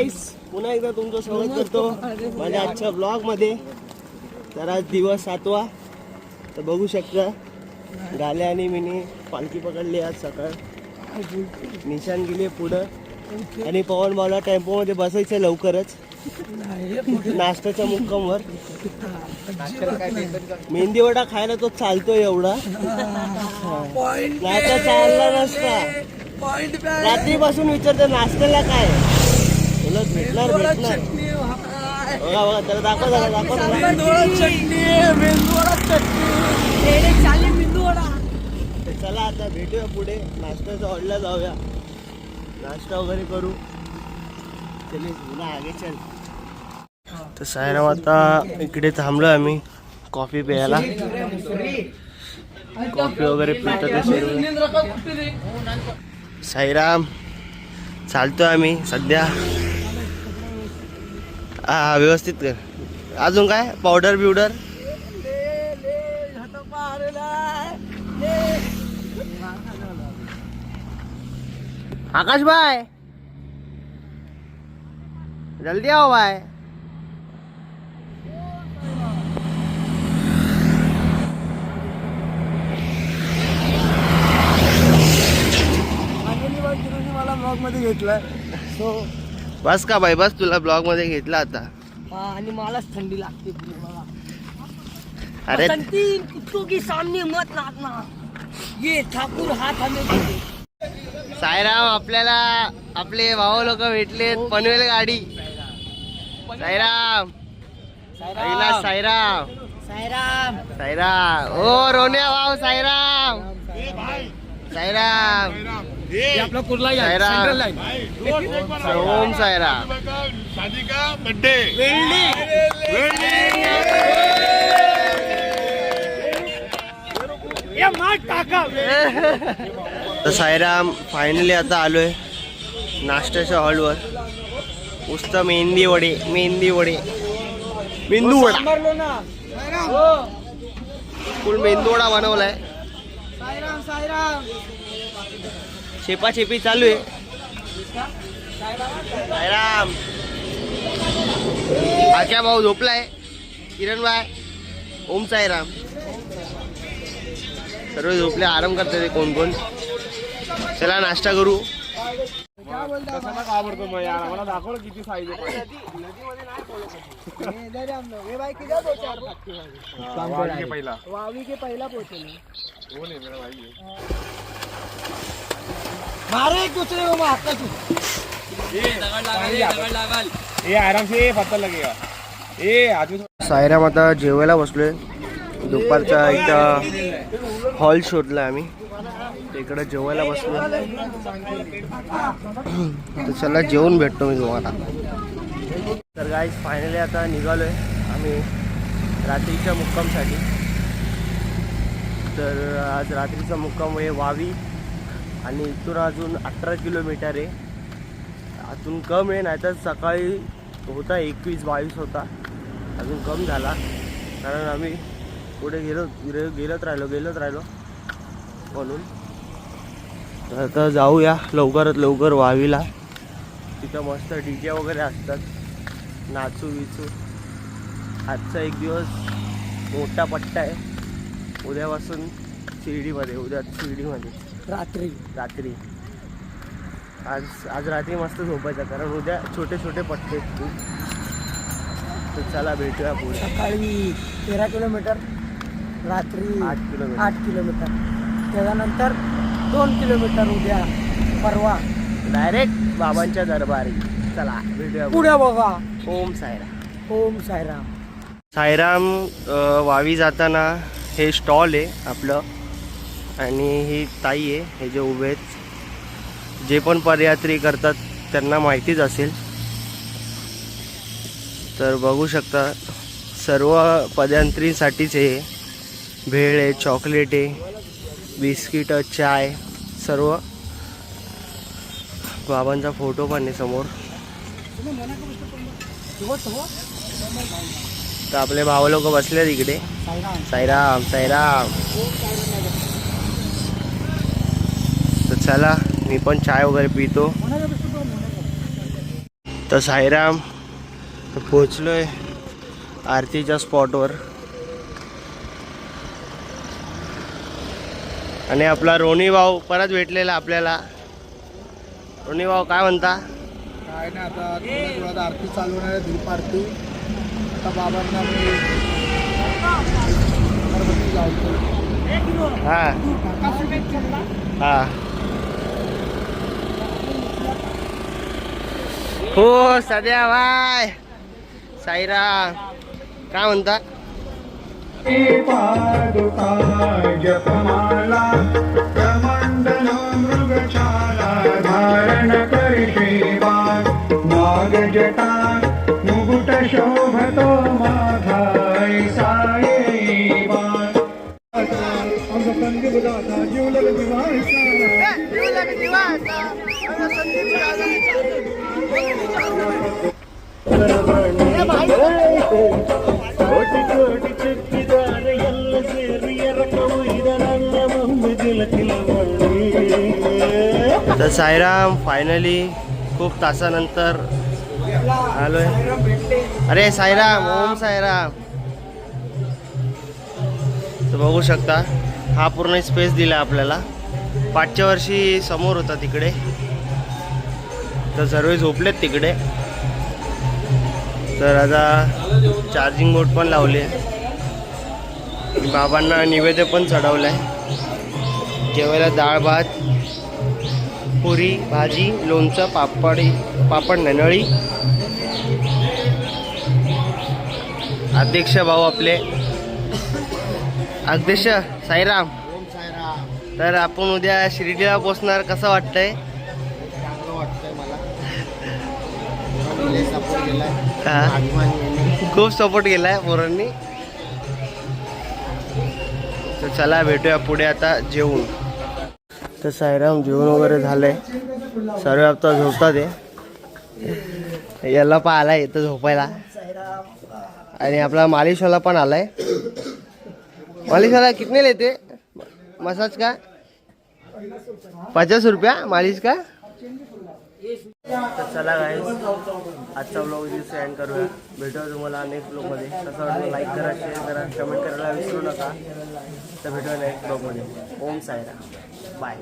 गाईस पुन्हा एकदा तुमचं स्वागत करतो. माझ्या आजच्या ब्लॉगमध्ये तर आज दिवस सातवा. तर बघू शकता गाल्या आणि मिनी पालखी पकडली आज सकाळ. निशान गेली पुढं. आणि पवन भाऊला टेम्पो मध्ये बसायचं लवकरच. नाश्त्याच्या मुक्कामवर. मेहंदी वडा खायला तो चालतोय एवढा. नाही तर चालला नसता. रात्रीपासून विचारतो नाश्त्याला काय भेटणार भेटणार. बघा बघा त्याला दाखव जरा दाखव जरा. तर चला आता भेटूया पुढे. नाश्त्याच्या हॉलला जाऊया. नाश्ता वगैरे करू. चले पुन्हा आगे चल. तर सायराम आता इकडे थांबलो आम्ही कॉफी प्यायला. कॉफी वगैरे पितो ते सर्व साईराम चालतोय आम्ही सध्या. हा व्यवस्थित कर. अजून काय? पावडर बिवडर? आकाश भाई जल्दी आओ भाई. मला ब्लॉगमध्ये घेतलाय. सो बस का भाई बस तुला ब्लॉगमध्ये घेतला आता. आणि मलाच थंडी लागते अरे बसंती कुत्तों के सामने मत नाचना ये ठाकुर हात हमें साईराम आपल्याला आपले भाऊ लोक भेटलेत पनवेल गाडी. साईराम. कैलास साईराम. साईराम. साईराम. ओ रोन्या भाऊ साईराम. साईराम. आपला कुर्ला ओम साईराम शादी का बर्थडे तर साईराम फायनली आता आलोय नाश्त्याच्या हॉलवर उस्त मेहंदी वडे मेहंदी वडे. मेंदू वडा. फुल मेंदू वडा बनवलाय. साईराम साईराम शेपा शेपी चालू आहे. साईराम. आक्या भाऊ झोपलाय. किरण बाय ओम साईराम. सर्व झोपले आराम करतात ते कोण कोण. चला नाश्ता करू. मग यार मला दाखवलं किती साईज पहिला. वावी के पहिला पोहोचले. कोण आहे? मेरा है? एक दूसरे को ये आराम से पत्ता लगेगा. ए आदमी सायराम आता जेवायला बसलोय. दुपारचा इथं हॉल शोधला आम्ही. इकडं जेवायला बसलो तर चला जेवून भेटतो मी तुम्हाला. तर गाईज फायनली आता निघालोय आम्ही रात्रीच्या मुक्कामसाठी. तर आज रात्रीचा मुक्काम आहे वावी. आणि इथून अजून अठरा किलोमीटर आहे. अजून कम आहे नाहीतर सकाळी होता एकवीस बावीस होता. अजून कम झाला. कारण आम्ही पुढे गेलो गेलोच राहिलो गेलोच राहिलो. म्हणून तर आता जाऊया लवकरात लवकर वावीला. तिथं मस्त डी जे वगैरे असतात. नाचू विचू आजचा एक दिवस मोठा पट्टा आहे. उद्यापासून शिर्डीमध्ये उद्या शिर्डीमध्ये. रात्री. रात्री. आज आज रात्री मस्त झोपायचं कारण उद्या छोटे छोटे पट्टे आहेत खूप. तर चला भेटूया पुढे. सकाळी तेरा किलोमीटर रात्री आठ किलोमीटर. आठ किलोमीटर. त्याच्यानंतर दोन किलोमीटर उद्या परवा. डायरेक्ट बाबांच्या दरबारी. चला भेटूया पुढे. बघा. ओम सायराम ओम सायराम अ, वावी जाताना हे स्टॉल आहे आपलं. आणि ही ताई आहे हे जे उभे आहेत जे पण पदयात्री करतात त्यांना माहितीच असेल. तर बघू शकता सर्व पदयात्रीसाठीच हे भेळ आहे चॉकलेट आहे बिस्किट चाय सर्व. बाबांचा फोटो पण आहे समोर. तर आपले भाव लोक बसले तिकडे साईराम साईराम साईराम. चला मी पण चाय वगैरे पितो. तर साईराम पोचलोय आरतीच्या स्पॉटवर. आणि आपला रोनी भाऊ परत भेटलेला आपल्याला. रोनी भाऊ काय म्हणता? काय नाही आता आरती चालू होणार आहे धूप आरती. आता बाबांना मी अगरबत्ती लावतो. हा. हा. हो सध्या बाय. साईराम काय म्हणता? धारण नागजटा मुकुट शोभतो माझा संदीप दादा जीवलग दिवासा तर साईराम फायनली खूप तासानंतर आलोय. अरे साईराम ओम साईराम. तर बघू शकता. हा पूर्ण स्पेस दिला आपल्याला. पाचच्या वर्षी समोर होता तिकडे. तर सर्व झोपलेत तिकडे. तर आता चार्जिंग बोर्ड पण लावले. बाबांना निवेद्य पण चढवलं आहे जेवायला डाळ भात पुरी भाजी लोणचं पापडी पापड नळी अध्यक्ष भाऊ आपले. अध्यक्ष साईराम. ओम साईराम. तर आपण उद्या शिर्डीला पोचणार कसं वाटतंय? हा. खूप सपोर्ट केलाय पोरांनी. तर चला भेटूया पुढे आता जेवून. तर साईराम जेवण वगैरे झालंय. सर्व आता झोपतात आहे याला पण आलाय इथं झोपायला. आणि आपला मालिशवाला पण आलाय. मालिशवाला कितने लेते? मसाज का? पचास रुपया मालिश का? तर चला गाईस आजचा ब्लॉग इथे एंड करूया. भेटूया तुम्हाला नेक्स्ट ब्लॉगमध्ये कसं वाटलं लाईक करा शेअर करा कमेंट करायला विसरू नका. तर भेटूया नेक्स्ट ब्लॉगमध्ये ओम सायरा बाय